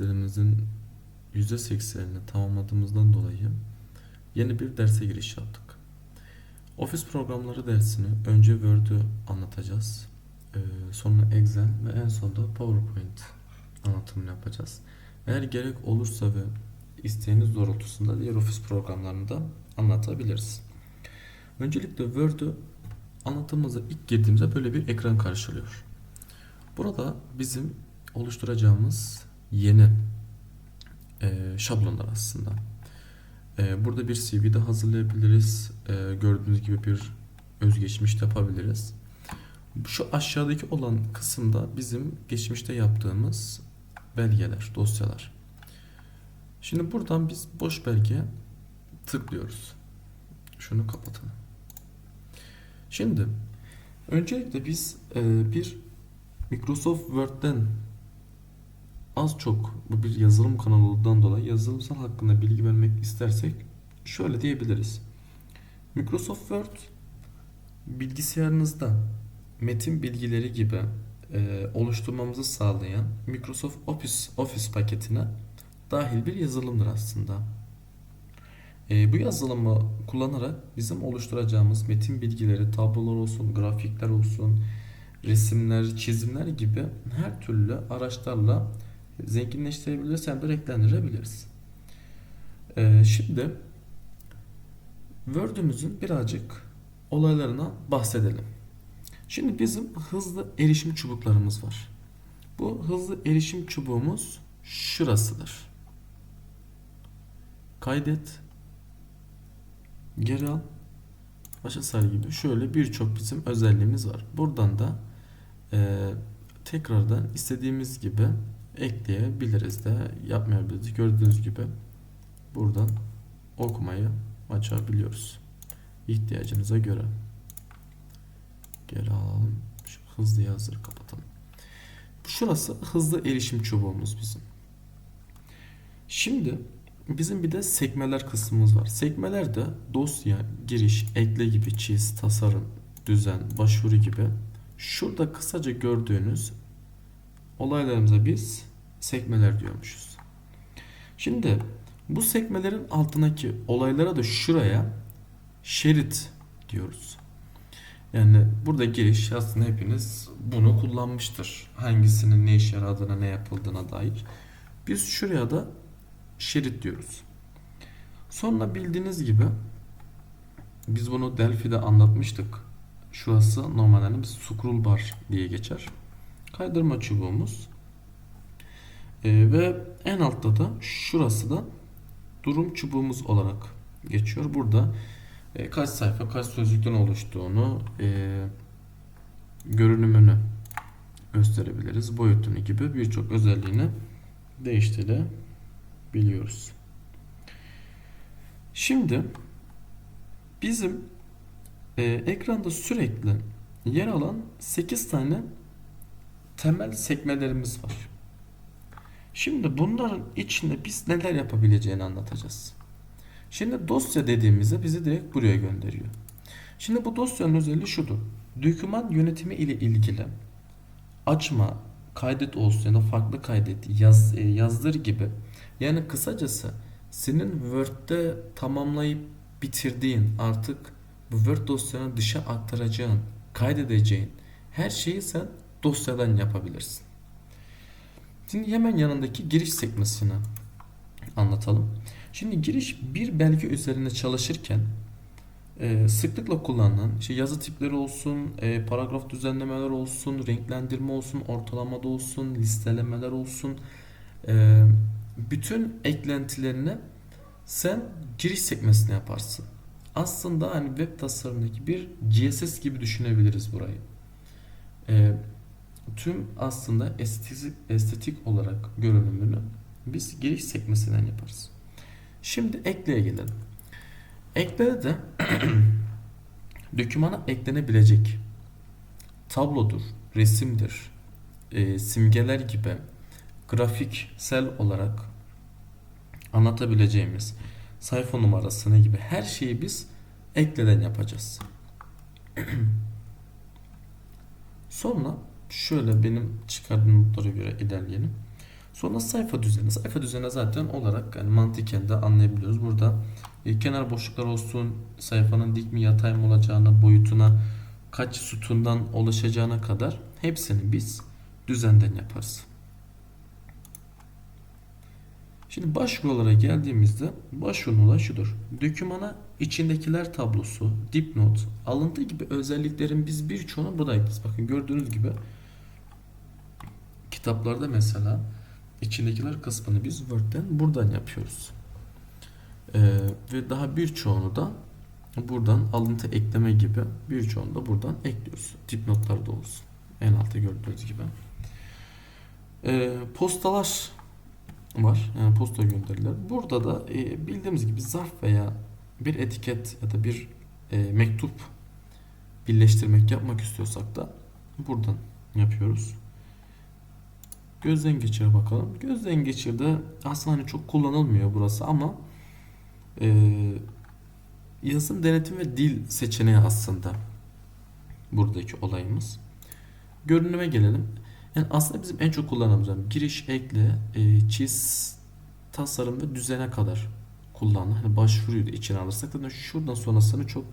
derslerimizin %80'ini tamamladığımızdan dolayı yeni bir derse giriş yaptık. Office programları dersini önce Word'ü anlatacağız. Ee, sonra Excel ve en sonunda PowerPoint anlatımını yapacağız. Eğer gerek olursa ve isteğiniz doğrultusunda diğer Office programlarını da anlatabiliriz. Öncelikle Word'ü anlatımımıza ilk girdiğimizde böyle bir ekran karşılıyor. Burada bizim oluşturacağımız yeni e, şablonlar aslında. E, burada bir CV de hazırlayabiliriz. E, gördüğünüz gibi bir özgeçmiş yapabiliriz. Şu aşağıdaki olan kısımda bizim geçmişte yaptığımız belgeler, dosyalar. Şimdi buradan biz boş belge tıklıyoruz. Şunu kapatalım. Şimdi öncelikle biz e, bir Microsoft Word'den az çok bu bir yazılım kanalı olduğundan dolayı yazılımsal hakkında bilgi vermek istersek şöyle diyebiliriz. Microsoft Word bilgisayarınızda metin bilgileri gibi e, oluşturmamızı sağlayan Microsoft Office Office paketine dahil bir yazılımdır aslında. E, bu yazılımı kullanarak bizim oluşturacağımız metin bilgileri, tablolar olsun, grafikler olsun, resimler, çizimler gibi her türlü araçlarla zenginleştirebiliriz hem de renklendirebiliriz. E, şimdi Word'ümüzün birazcık olaylarına bahsedelim. Şimdi bizim hızlı erişim çubuklarımız var. Bu hızlı erişim çubuğumuz şurasıdır. Kaydet, geri al, başa sar gibi şöyle birçok bizim özelliğimiz var. Buradan da e, tekrardan istediğimiz gibi ekleyebiliriz de yapmayabiliriz. Gördüğünüz gibi buradan okumayı açabiliyoruz. İhtiyacımıza göre. Geri alalım. Şu hızlı yazıları kapatalım. Şurası hızlı erişim çubuğumuz bizim. Şimdi bizim bir de sekmeler kısmımız var. Sekmelerde dosya, giriş, ekle gibi çiz, tasarım, düzen, başvuru gibi şurada kısaca gördüğünüz olaylarımıza biz sekmeler diyormuşuz. Şimdi bu sekmelerin altındaki olaylara da şuraya şerit diyoruz. Yani burada giriş aslında hepiniz bunu kullanmıştır. Hangisinin ne işe yaradığına ne yapıldığına dair. Biz şuraya da şerit diyoruz. Sonra bildiğiniz gibi biz bunu Delphi'de anlatmıştık. Şurası normalde bir scroll bar diye geçer. Kaydırma çubuğumuz. Ee, ve en altta da şurası da durum çubuğumuz olarak geçiyor. Burada e, kaç sayfa, kaç sözcükten oluştuğunu, e, görünümünü gösterebiliriz. Boyutunu gibi birçok özelliğini değiştirebiliyoruz. Şimdi bizim e, ekranda sürekli yer alan 8 tane temel sekmelerimiz var. Şimdi bunların içinde biz neler yapabileceğini anlatacağız. Şimdi dosya dediğimizde bizi direkt buraya gönderiyor. Şimdi bu dosyanın özelliği şudur. Doküman yönetimi ile ilgili açma, kaydet olsun ya da farklı kaydet, yaz, e, yazdır gibi. Yani kısacası senin Word'de tamamlayıp bitirdiğin artık bu Word dosyanı dışa aktaracağın, kaydedeceğin her şeyi sen dosyadan yapabilirsin. Şimdi hemen yanındaki giriş sekmesini anlatalım. Şimdi giriş bir belge üzerinde çalışırken e, sıklıkla kullanılan işte yazı tipleri olsun, e, paragraf düzenlemeler olsun, renklendirme olsun, ortalamada olsun, listelemeler olsun. E, bütün eklentilerini sen giriş sekmesine yaparsın. Aslında hani web tasarımındaki bir CSS gibi düşünebiliriz burayı. E, tüm aslında estetik, estetik olarak görünümünü biz giriş sekmesinden yaparız. Şimdi ekleye gelelim. Eklede de dokümana eklenebilecek tablodur, resimdir, e, simgeler gibi grafiksel olarak anlatabileceğimiz sayfa numarasını gibi her şeyi biz ekleden yapacağız. Sonra şöyle benim çıkardığım notlara göre ilerleyelim. Sonra sayfa düzeni. Sayfa düzeni zaten olarak yani mantıken de anlayabiliyoruz. Burada e, kenar boşluklar olsun, sayfanın dik mi yatay mı olacağına, boyutuna, kaç sütundan oluşacağına kadar hepsini biz düzenden yaparız. Şimdi başvurulara geldiğimizde başvurun olay şudur. Dökümana içindekiler tablosu, dipnot, alıntı gibi özelliklerin biz birçoğunu burada ekleriz. Bakın gördüğünüz gibi kitaplarda mesela içindekiler kısmını biz Word'den buradan yapıyoruz. Ee, ve daha birçoğunu da buradan alıntı ekleme gibi birçoğunu da buradan ekliyoruz. Dipnotlarda olsun. En altta gördüğünüz gibi. Ee, postalar var. Yani posta gönderiler. Burada da e, bildiğimiz gibi zarf veya bir etiket ya da bir e, mektup birleştirmek yapmak istiyorsak da buradan yapıyoruz. Gözden geçire bakalım. Gözden geçirde aslında hani çok kullanılmıyor burası ama e, yazım denetim ve dil seçeneği aslında buradaki olayımız. Görünüme gelelim. Yani aslında bizim en çok kullandığımız yani giriş, ekle, e, çiz, tasarım ve düzene kadar kullanılan. Hani başvuruyu da içine alırsak da şuradan sonrasını çok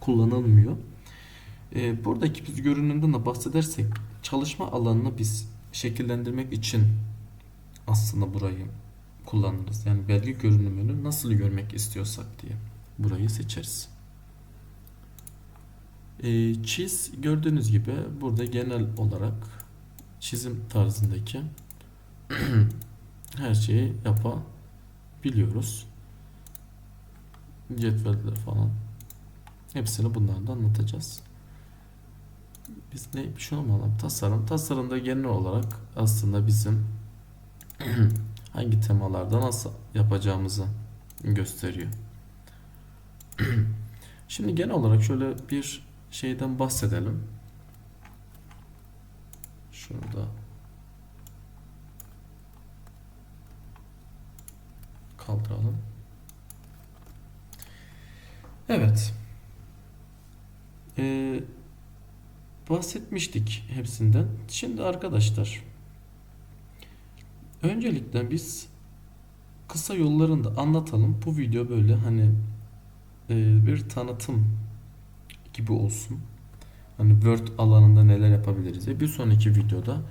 kullanılmıyor. E, buradaki biz görünümden de bahsedersek çalışma alanını biz şekillendirmek için aslında burayı kullanırız. Yani belge görünümünü nasıl görmek istiyorsak diye burayı seçeriz. E, çiz gördüğünüz gibi burada genel olarak çizim tarzındaki her şeyi yapabiliyoruz. Cetveller falan. Hepsini bunlardan anlatacağız. Biz ne bir şey olmalı. Tasarım. Tasarımda genel olarak aslında bizim hangi temalarda nasıl yapacağımızı gösteriyor. Şimdi genel olarak şöyle bir şeyden bahsedelim. Şurada kaldıralım. Evet. Ee, bahsetmiştik hepsinden. Şimdi arkadaşlar öncelikle biz kısa yollarını da anlatalım. Bu video böyle hani e, bir tanıtım gibi olsun. Hani Word alanında neler yapabiliriz diye. Bir sonraki videoda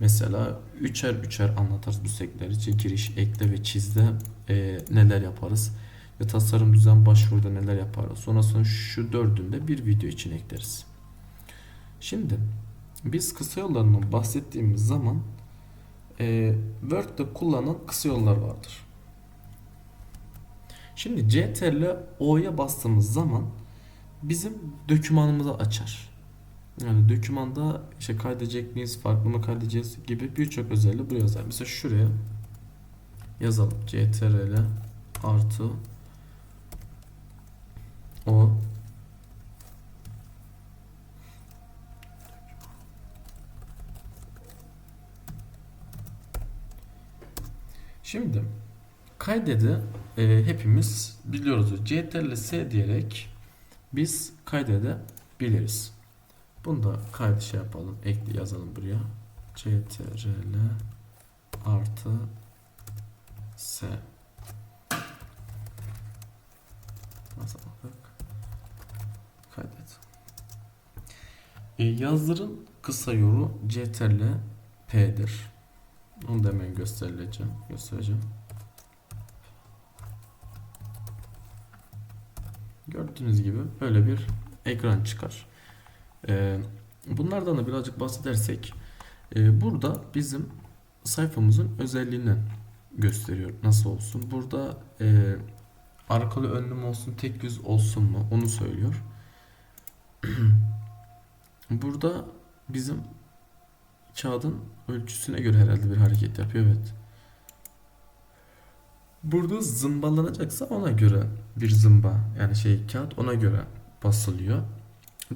mesela üçer üçer anlatarız bu. İşte giriş, ekle ve çizde e, neler yaparız. Ve tasarım düzen başvuruda neler yaparız. Sonrasında şu dördünde bir video için ekleriz. Şimdi biz kısa yollarından bahsettiğimiz zaman e, Word'de kullanılan kısa yollar vardır. Şimdi CTRL O'ya bastığımız zaman bizim dokümanımızı açar. Yani dokümanda işte kaydedecek miyiz, farklı mı kaydedeceğiz gibi birçok özelliği buraya yazar. Mesela şuraya yazalım. CTRL artı o Şimdi kaydede e, hepimiz biliyoruz. CTRL S diyerek biz kaydedebiliriz. Bunu da kaydı şey yapalım. Ekle yazalım buraya. CTRL artı S baktık? Kaydet. E, yazların kısa yolu CTRL P'dir. Onu da hemen göstereceğim. Göstereceğim. Gördüğünüz gibi böyle bir ekran çıkar. Ee, bunlardan da birazcık bahsedersek e, burada bizim sayfamızın özelliğini gösteriyor. Nasıl olsun? Burada e, arkalı önlü mü olsun, tek yüz olsun mu? Onu söylüyor. burada bizim kağıdın ölçüsüne göre herhalde bir hareket yapıyor. Evet. Burada zımbalanacaksa ona göre bir zımba yani şey kağıt ona göre basılıyor.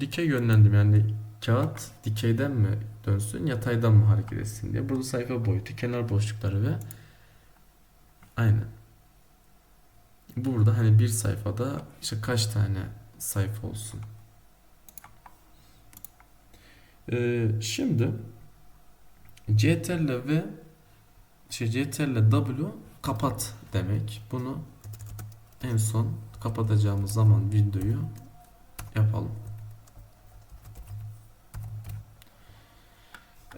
Dikey yönlendim yani kağıt dikeyden mi dönsün yataydan mı hareket etsin diye. Burada sayfa boyutu, kenar boşlukları ve aynen. Burada hani bir sayfada işte kaç tane sayfa olsun. Ee, şimdi CTRL ve şey CTRL W kapat demek. Bunu en son kapatacağımız zaman videoyu yapalım.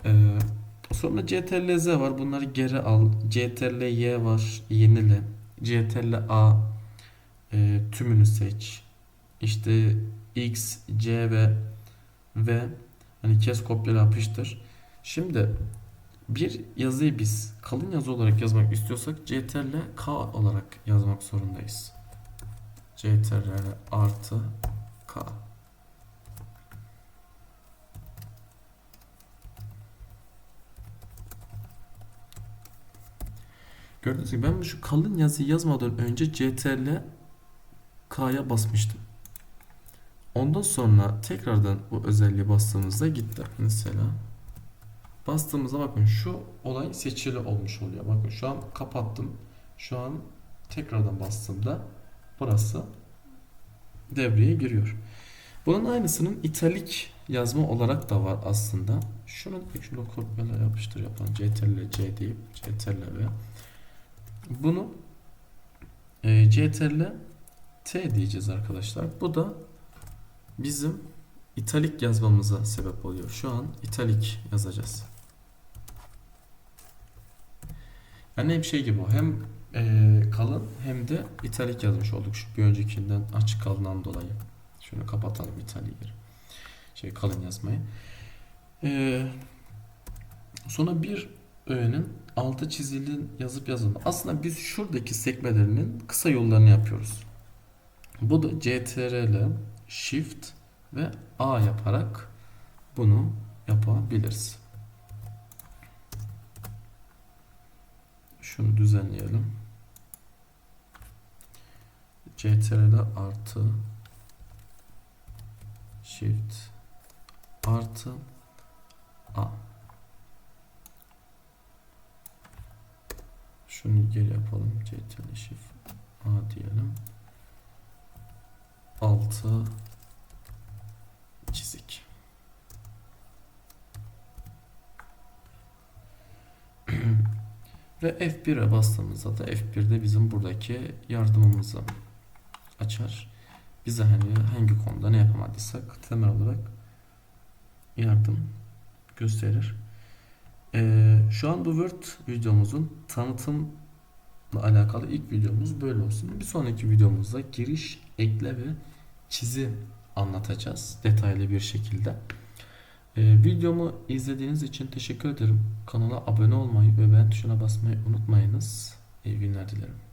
Ee, sonra CTRL Z var. Bunları geri al. CTRL Y var. Yenile. CTRL A e, tümünü seç. İşte X, C ve V hani kes kopyala yapıştır. Şimdi bir yazıyı biz kalın yazı olarak yazmak istiyorsak CTRL K olarak yazmak zorundayız. CTRL artı K. Gördüğünüz gibi ben şu kalın yazıyı yazmadan önce CTRL K'ya basmıştım. Ondan sonra tekrardan bu özelliği bastığımızda gitti. Mesela bastığımızda bakın şu olay seçili olmuş oluyor. Bakın şu an kapattım. Şu an tekrardan bastığımda burası devreye giriyor. Bunun aynısının italik yazma olarak da var aslında. Şunu şunu kopyala yapıştır yapan CTRL C deyip CTRL V. Bunu e, CTRL T diyeceğiz arkadaşlar. Bu da bizim italik yazmamıza sebep oluyor. Şu an italik yazacağız. Yani hem şey gibi o hem e, kalın hem de italik yazmış olduk şu bir öncekinden açık kaldığından dolayı. Şunu kapatalım italiği. Şey kalın yazmayı. E, sonra bir öğenin altı çizili yazıp yazılma. Aslında biz şuradaki sekmelerinin kısa yollarını yapıyoruz. Bu da CTRL, Shift ve A yaparak bunu yapabiliriz. Şunu düzenleyelim. CTRL artı Shift artı A. Şunu geri yapalım. CTRL Shift A diyelim. 6 Ve F1'e bastığımızda da F1'de bizim buradaki yardımımızı açar. Bize hani hangi konuda ne yapamadıysak temel olarak yardım gösterir. Ee, şu an bu Word videomuzun tanıtımla alakalı ilk videomuz böyle olsun. Bir sonraki videomuzda giriş, ekle ve çizi anlatacağız detaylı bir şekilde. Ee, videomu izlediğiniz için teşekkür ederim. Kanala abone olmayı ve beğen tuşuna basmayı unutmayınız. İyi günler dilerim.